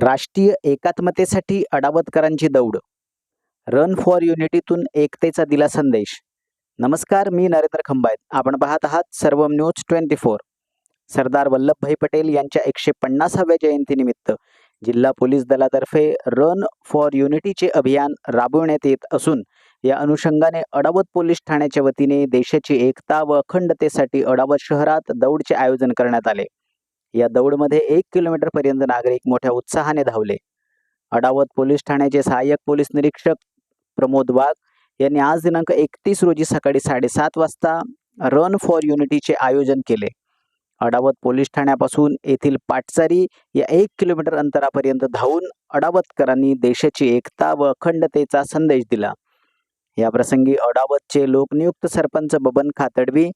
राष्ट्रीय एकात्मतेसाठी अडावतकरांची दौड. Run for युनिटीतून एकतेचा दिला संदेश. नमस्कार मी नरेंद्र खंबायत आपण पाहत आहात सर्व news twenty four. Sardar Vallabhbhai Patel यांच्या एकशे पन्नासाव्या जयंतीनिमित्त जिल्हा पोलीस दलातर्फे रन फॉर युनिटीचे अभियान राबवण्यात येत असून या अनुषंगाने अडावत पोलीस ठाण्याच्या वतीने देशाची एकता व अखंडतेसाठी अडावत शहरात दौडचे आयोजन करण्यात आले. या दौडमध्ये एक किलोमीटर पर्यंत नागरिक मोठ्या उत्साहाने धावले. अडावत पोलीस ठाण्याचे सहाय्यक पोलीस निरीक्षक प्रमोद वाघ यांनी आज दिनांक एकतीस रोजी सकाळी साडेसात वाजता रन फॉर युनिटीचे आयोजन केले. अडावत पोलीस ठाण्यापासून येथील पाटसारी या एक किलोमीटर अंतरापर्यंत धावून अडावतकरांनी देशाची एकता व अखंडतेचा संदेश दिला. या प्रसंगी अडावतचे लोकनियुक्त sarpanch Baban Khatadvi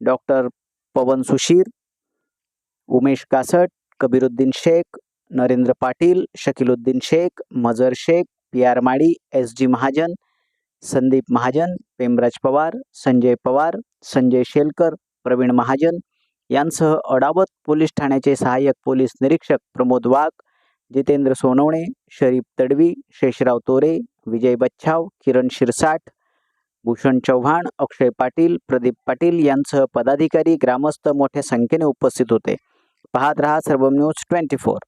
doctor Pawan Sushir Umesh Kasat Kabiruddin Shaikh Narendra Patil Shakiluddin Shaikh Mazar Shaikh P R Mali S G Mahajan Sandeep Mahajan Pemraj Pawar Sanjay Pawar Sanjay Shelkar Pravin Mahajan यांसह Adavat police ठाण्याचे सहाय्यक police निरीक्षक प्रमोद वाघ जितेंद्र सोनवणे शरीफ तडवी शेषराव तोरे विजय बच्छाव किरण शिरसाट भूषण चव्हाण अक्षय पाटील प्रदीप पाटील यांसह पदाधिकारी ग्रामस्थ मोठ्या संख्येने उपस्थित होते. पाहत रहा सर्वम न्यूज ट्वेंटी फोर.